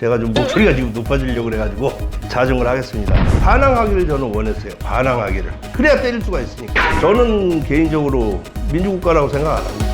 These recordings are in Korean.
제가 좀 목소리가 지금 높아지려고 그래가지고 자중을 하겠습니다. 반항하기를 저는 원했어요. 반항하기를. 그래야 때릴 수가 있으니까. 저는 개인적으로 민주국가라고 생각 안 합니다.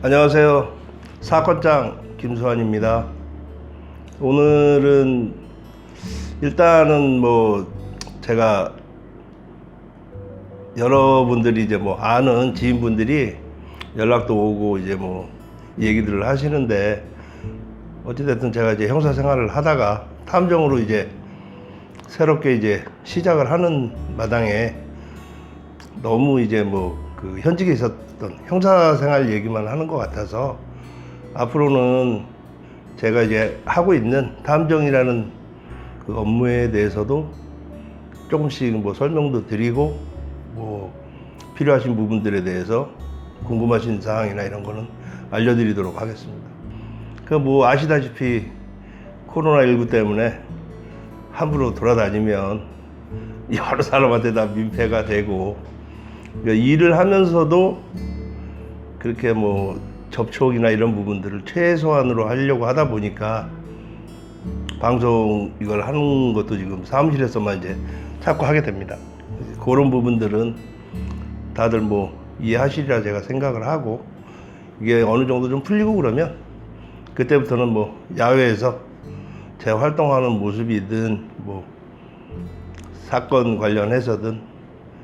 안녕하세요. 사건장 김수환입니다. 오늘은 일단은 뭐 제가 여러분들이 이제 뭐 아는 지인분들이 연락도 오고 이제 뭐 얘기들을 하시는데 어찌됐든 제가 이제 형사 생활을 하다가 탐정으로 이제 새롭게 이제 시작을 하는 마당에 너무 이제 뭐 그 현직에 있었던 형사 생활 얘기만 하는 것 같아서 앞으로는 제가 이제 하고 있는 탐정이라는 그 업무에 대해서도 조금씩 뭐 설명도 드리고 뭐 필요하신 부분들에 대해서 궁금하신 사항이나 이런 거는 알려드리도록 하겠습니다. 그 뭐 아시다시피 코로나19 때문에 함부로 돌아다니면 여러 사람한테 다 민폐가 되고 그러니까 일을 하면서도 그렇게 뭐 접촉이나 이런 부분들을 최소한으로 하려고 하다 보니까 방송 이걸 하는 것도 지금 사무실에서만 이제 자꾸 하게 됩니다. 그런 부분들은 다들 뭐 이해하시리라 제가 생각을 하고 이게 어느 정도 좀 풀리고 그러면 그때부터는 뭐 야외에서 제 활동하는 모습이든 뭐 사건 관련해서든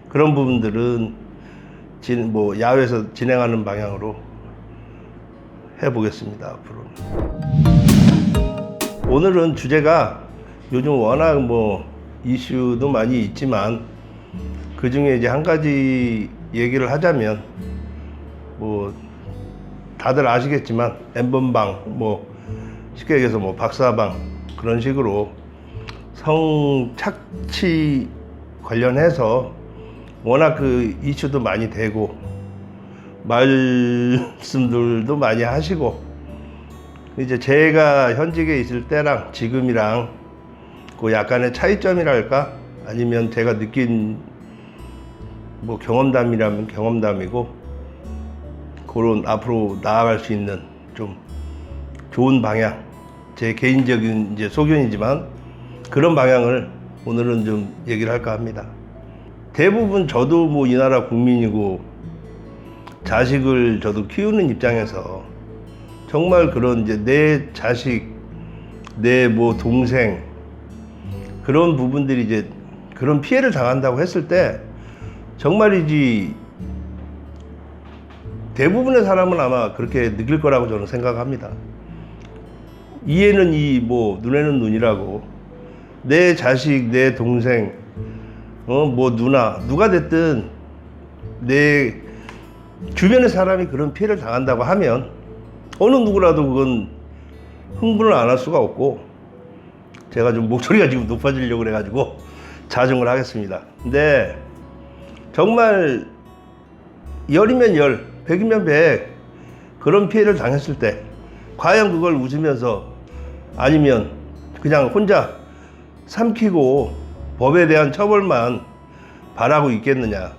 그런 부분들은 진, 뭐 야외에서 진행하는 방향으로 해보겠습니다 앞으로는. 오늘은 주제가 요즘 워낙 뭐 이슈도 많이 있지만 그 중에 이제 한 가지 얘기를 하자면 뭐 다들 아시겠지만 엠번방 뭐 쉽게 얘기해서 뭐 박사방 그런 식으로 성착취 관련해서 워낙 그 이슈도 많이 되고 말씀들도 많이 하시고 이제 제가 현직에 있을 때랑 지금이랑 그 약간의 차이점이랄까 아니면 제가 느낀 뭐 경험담이라면 경험담이고 그런 앞으로 나아갈 수 있는 좀 좋은 방향 제 개인적인 이제 소견이지만 그런 방향을 오늘은 좀 얘기를 할까 합니다. 대부분 저도 뭐 이 나라 국민이고 자식을 저도 키우는 입장에서 정말 그런 이제 내 자식, 내 뭐 동생 그런 부분들이 이제 그런 피해를 당한다고 했을 때 정말이지 대부분의 사람은 아마 그렇게 느낄 거라고 저는 생각합니다. 이에는 이, 뭐, 눈에는 눈이라고. 내 자식, 내 동생, 어, 뭐, 누나, 누가 됐든 내 주변의 사람이 그런 피해를 당한다고 하면 어느 누구라도 그건 흥분을 안 할 수가 없고 제가 좀 목소리가 지금 높아지려고 그래가지고 자중을 하겠습니다. 근데 정말 열이면 열, 백이면 백 그런 피해를 당했을 때 과연 그걸 웃으면서 아니면 그냥 혼자 삼키고 법에 대한 처벌만 바라고 있겠느냐?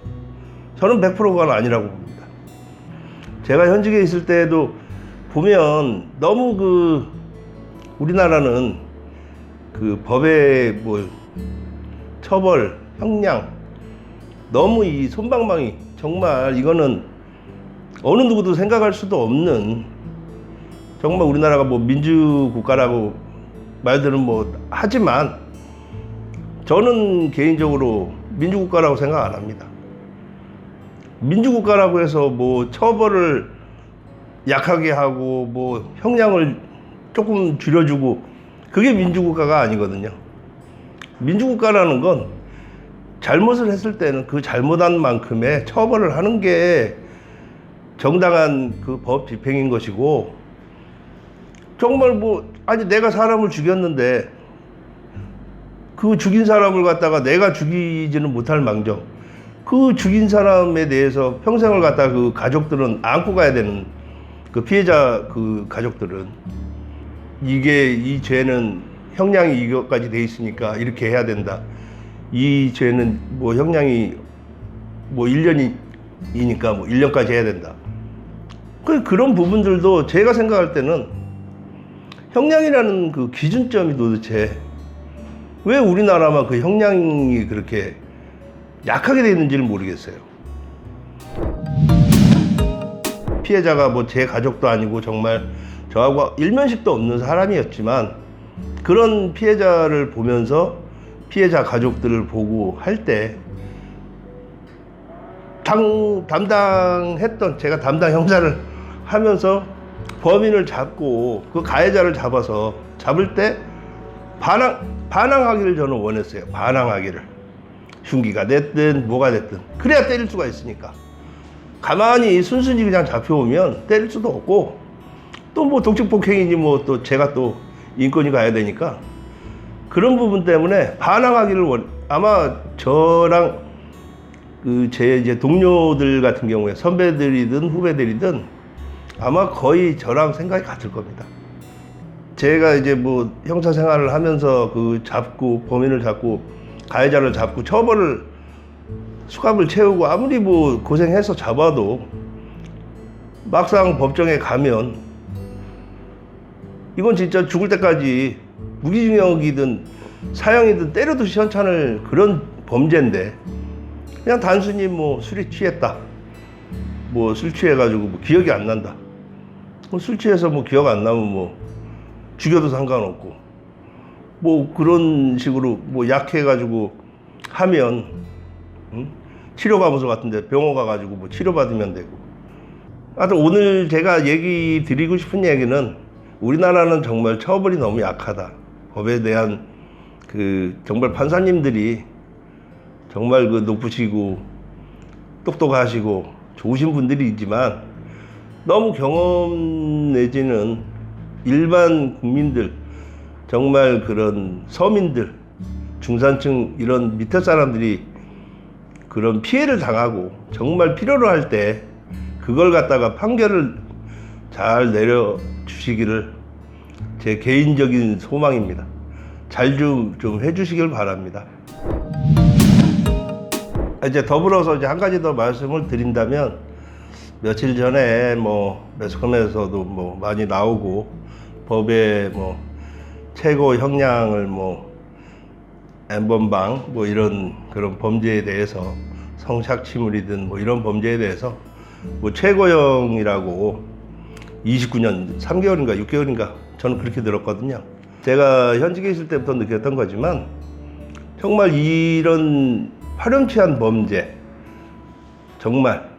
저는 100%가 아니라고 봅니다. 제가 현직에 있을 때에도 보면 너무 그 우리나라는 그 법의 뭐 처벌, 형량 너무 이 손방망이 정말 이거는 어느 누구도 생각할 수도 없는 정말 우리나라가 뭐 민주 국가라고 말들은 뭐 하지만 저는 개인적으로 민주 국가라고 생각 안 합니다. 민주 국가라고 해서 뭐 처벌을 약하게 하고 뭐 형량을 조금 줄여주고 그게 민주국가가 아니거든요. 민주국가라는 건 잘못을 했을 때는 그 잘못한 만큼의 처벌을 하는 게 정당한 그 법 집행인 것이고 정말 뭐 아니 내가 사람을 죽였는데 그 죽인 사람을 갖다가 내가 죽이지는 못할 망정 그 죽인 사람에 대해서 평생을 갖다 그 가족들은 안고 가야 되는 그 피해자 그 가족들은 이게 이 죄는 형량이 이것까지 돼 있으니까 이렇게 해야 된다. 이 죄는 뭐 형량이 뭐 1년이 이니까 뭐 1년까지 해야 된다. 그 그런 부분들도 제가 생각할 때는 형량이라는 그 기준점이 도대체 왜 우리나라만 그 형량이 그렇게 약하게 돼 있는지를 모르겠어요. 피해자가 뭐 제 가족도 아니고 정말 저하고 일면식도 없는 사람이었지만 그런 피해자를 보면서 피해자 가족들을 보고 할 때 담당했던 제가 담당 형사를 하면서 범인을 잡고 그 가해자를 잡아서 잡을 때 반항 반항하기를 저는 원했어요. 반항하기를. 흉기가 됐든 뭐가 됐든. 그래야 때릴 수가 있으니까. 가만히 순순히 그냥 잡혀오면 때릴 수도 없고 또 뭐 독직 폭행이니 뭐 또 제가 또 인권이 가야 되니까 그런 부분 때문에 반항하기를 원 아마 저랑 그제 이제 동료들 같은 경우에 선배들이든 후배들이든 아마 거의 저랑 생각이 같을 겁니다. 제가 이제 뭐 형사 생활을 하면서 그 잡고 범인을 잡고 가해자를 잡고 처벌을 수갑을 채우고 아무리 뭐 고생해서 잡아도 막상 법정에 가면 이건 진짜 죽을 때까지 무기징역이든 사형이든 때려도 시원찮을 그런 범죄인데 그냥 단순히 뭐 술이 취했다. 뭐 술 취해가지고 뭐 기억이 안 난다. 뭐 술 취해서 뭐 기억 안 나면 뭐 죽여도 상관없고 뭐 그런 식으로 뭐 약해가지고 하면 응? 치료감호소 같은데 병원 가가지고 뭐 치료받으면 되고. 하여튼 오늘 제가 얘기 드리고 싶은 얘기는 우리나라는 정말 처벌이 너무 약하다. 법에 대한 그 정말 판사님들이 정말 그 높으시고 똑똑하시고 좋으신 분들이지만 너무 경험 내지는 일반 국민들 정말 그런 서민들 중산층 이런 밑에 사람들이 그런 피해를 당하고 정말 필요로 할 때 그걸 갖다가 판결을 잘 내려 주시기를 제 개인적인 소망입니다. 잘 좀 좀 해주시길 바랍니다. 이제 더불어서 이제 한 가지 더 말씀을 드린다면 며칠 전에 뭐 매스컴에서도 뭐 많이 나오고 법에 뭐 최고 형량을 뭐 엠번방 뭐 이런 그런 범죄에 대해서 성착취물이든 뭐 이런 범죄에 대해서 뭐 최고형이라고 29년 3개월인가 6개월인가 저는 그렇게 들었거든요. 제가 현직에 있을 때부터 느꼈던 거지만 정말 이런 파렴치한 범죄 정말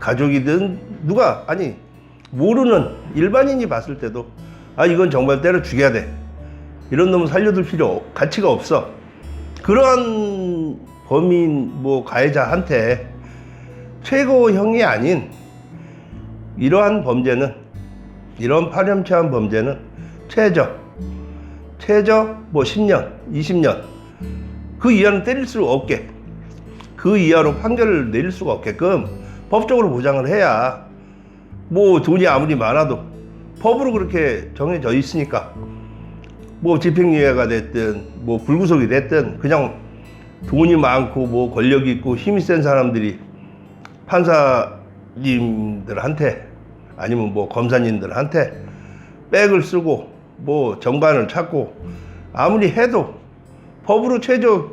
가족이든 누가 아니 모르는 일반인이 봤을 때도 아 이건 정말 때려 죽여야 돼 이런 놈은 살려둘 필요 가치가 없어 그러한 범인 뭐 가해자한테 최고형이 아닌 이러한 범죄는 이런 파렴치한 범죄는 최저 최저 뭐 10년 20년 그 이하는 때릴 수 없게 그 이하로 판결을 내릴 수가 없게끔 법적으로 보장을 해야 뭐 돈이 아무리 많아도 법으로 그렇게 정해져 있으니까 뭐 집행유예가 됐든 뭐 불구속이 됐든 그냥 돈이 많고 뭐 권력이 있고 힘이 센 사람들이 판사님들한테 아니면 뭐 검사님들한테 백을 쓰고 뭐 정반을 찾고 아무리 해도 법으로 최저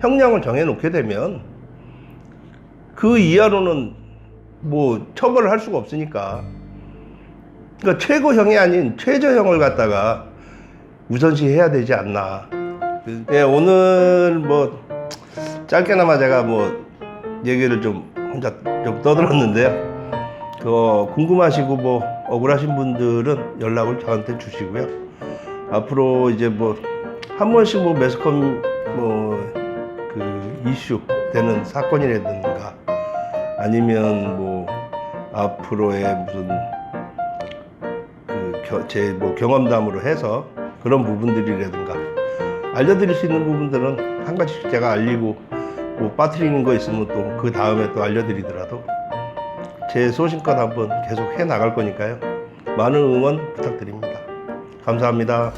형량을 정해 놓게 되면 그 이하로는 뭐 처벌을 할 수가 없으니까 그러니까 최고형이 아닌 최저형을 갖다가 우선시 해야 되지 않나. 네, 오늘 뭐 짧게나마 제가 뭐 얘기를 좀 혼자 좀 떠들었는데요. 그 궁금하시고 뭐 억울하신 분들은 연락을 저한테 주시고요. 앞으로 이제 뭐 한 번씩 뭐 매스컴 뭐 그 이슈 되는 사건이라든가 아니면 뭐 앞으로의 무슨 그제뭐 경험담으로 해서 그런 부분들이라든가 알려드릴 수 있는 부분들은 한 가지씩 제가 알리고 뭐 빠뜨리는 거 있으면 또 그 다음에 또 알려드리더라도 제 소신껏 한번 계속 해 나갈 거니까요. 많은 응원 부탁드립니다. 감사합니다.